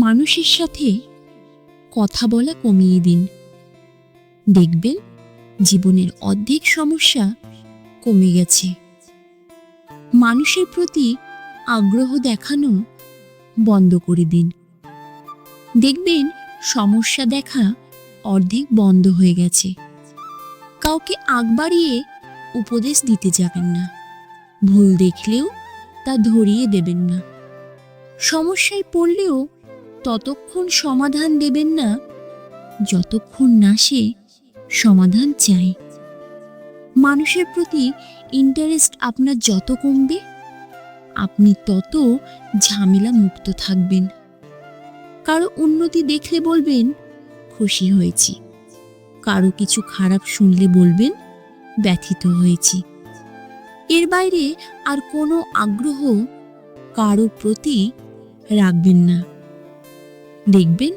মানুষের সাথে কথা বলা কমিয়ে দিন। দেখবেন জীবনের অর্ধেক সমস্যা কমে গেছে। মানুষের প্রতি আগ্রহ দেখানো বন্ধ করে দিন। দেখবেন সমস্যা দেখা অর্ধেক বন্ধ হয়ে গেছে। কাউকে আগ বাড়িয়ে উপদেশ দিতে যাবেন না। ভুল দেখলেও তা ধরিয়ে দেবেন না। সমস্যায় পড়লেও ততক্ষণ সমাধান দেবেন না, যতক্ষণ না সে সমাধান চায়। মানুষের প্রতি ইন্টারেস্ট আপনার যত কমবে, আপনি তত ঝামেলা মুক্ত থাকবেন। কারও উন্নতি দেখলে বলবেন, খুশি হয়েছি। কারও কিছু খারাপ শুনলে বলবেন, ব্যথিত হয়েছি। এর বাইরে আর কোনো আগ্রহ কারও প্রতি রাখবেন না। দেখবেন,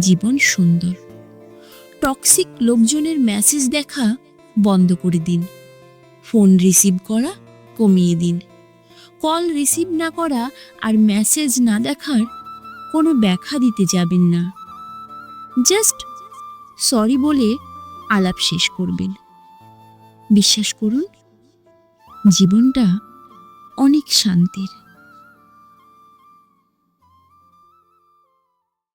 জীবন সুন্দর। টক্সিক লোকজনের মেসেজ দেখা বন্ধ করে দিন। ফোন রিসিভ করা কমিয়ে দিন। কল রিসিভ না করা আর মেসেজ না দেখার কোনো ব্যাখ্যা দিতে যাবেন না। জাস্ট সরি বলে আলাপ শেষ করবেন। বিশ্বাস করুন, জীবনটা অনেক শান্তির।